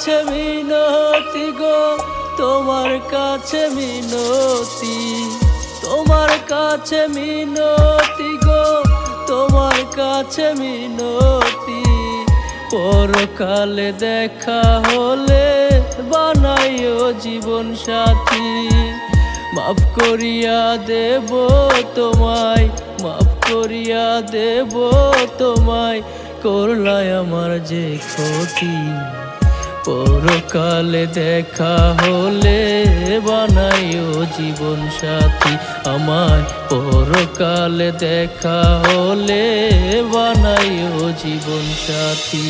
মিনতি গো, তোমার কাছে মিনতি। তোমার কাছে মিনতি গো, তোমার কাছে মিনতি। পরকালে দেখা হলে বানাইও জীবন সাথী। মাফ করিয়া দেব তোমায়, মাফ করিয়া দেব তোমায়। করলাই আমার যে ক্ষতি। পরকালে দেখা হলে বানাইও জীবন সাথী আমায়। পরকালে দেখা হলে বানাইও জীবন সাথী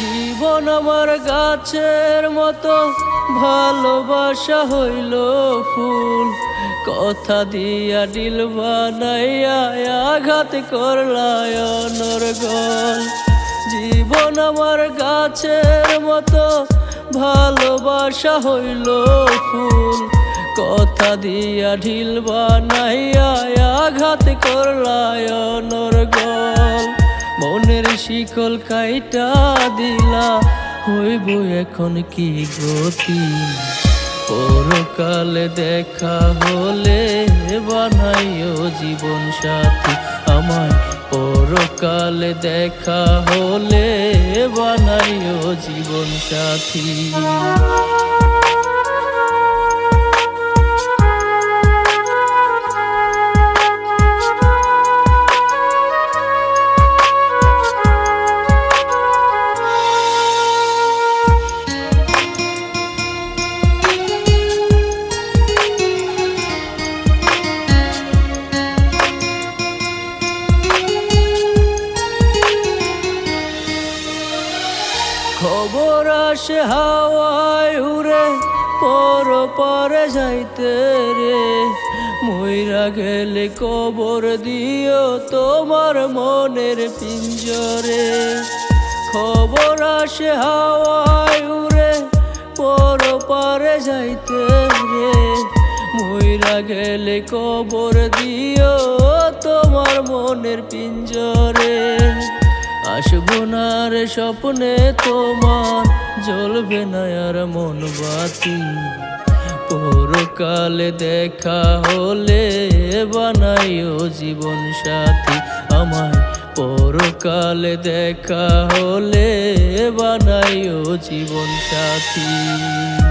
জীবন আমার গাছের মতো, ভালোবাসা হইল ফুল। কথা দিয়া ডিল বানাইয়া আঘাত করলায় অনর্গল। জীবন আমার গাছের মতো, ভালোবাসা হইল ফুল। কথা দিয়া ঢিল বানাইয়া আঘাত করলায় অনর্গল। মনের শিকল কাইটা দিলা, হইব এখন কি গতি? পরকালে দেখা হলে বানাইও জীবন সাথী। আমায় পরকালে দেখা হলে বানাইও জীবন সাথী। খবর আসে হাওয়ায় উড়ে, পর পরে যাইতে রে। মইরা গেলে কবর দিও তোমার মনের পিঞ্জরে। খবর আসে হাওয়ায় উড়ে, পর পরে যাইতে রে। মইরা গেলে কবর দিও তোমার মনের পিঞ্জরে। আসব না রে স্বপ্নে তোমার। জ্বলবে না আর মন বাতি। পরকালে দেখা হলে বানাইও জীবন সাথী। আমায় পরকালে দেখা হলে বানাইও জীবন সাথী।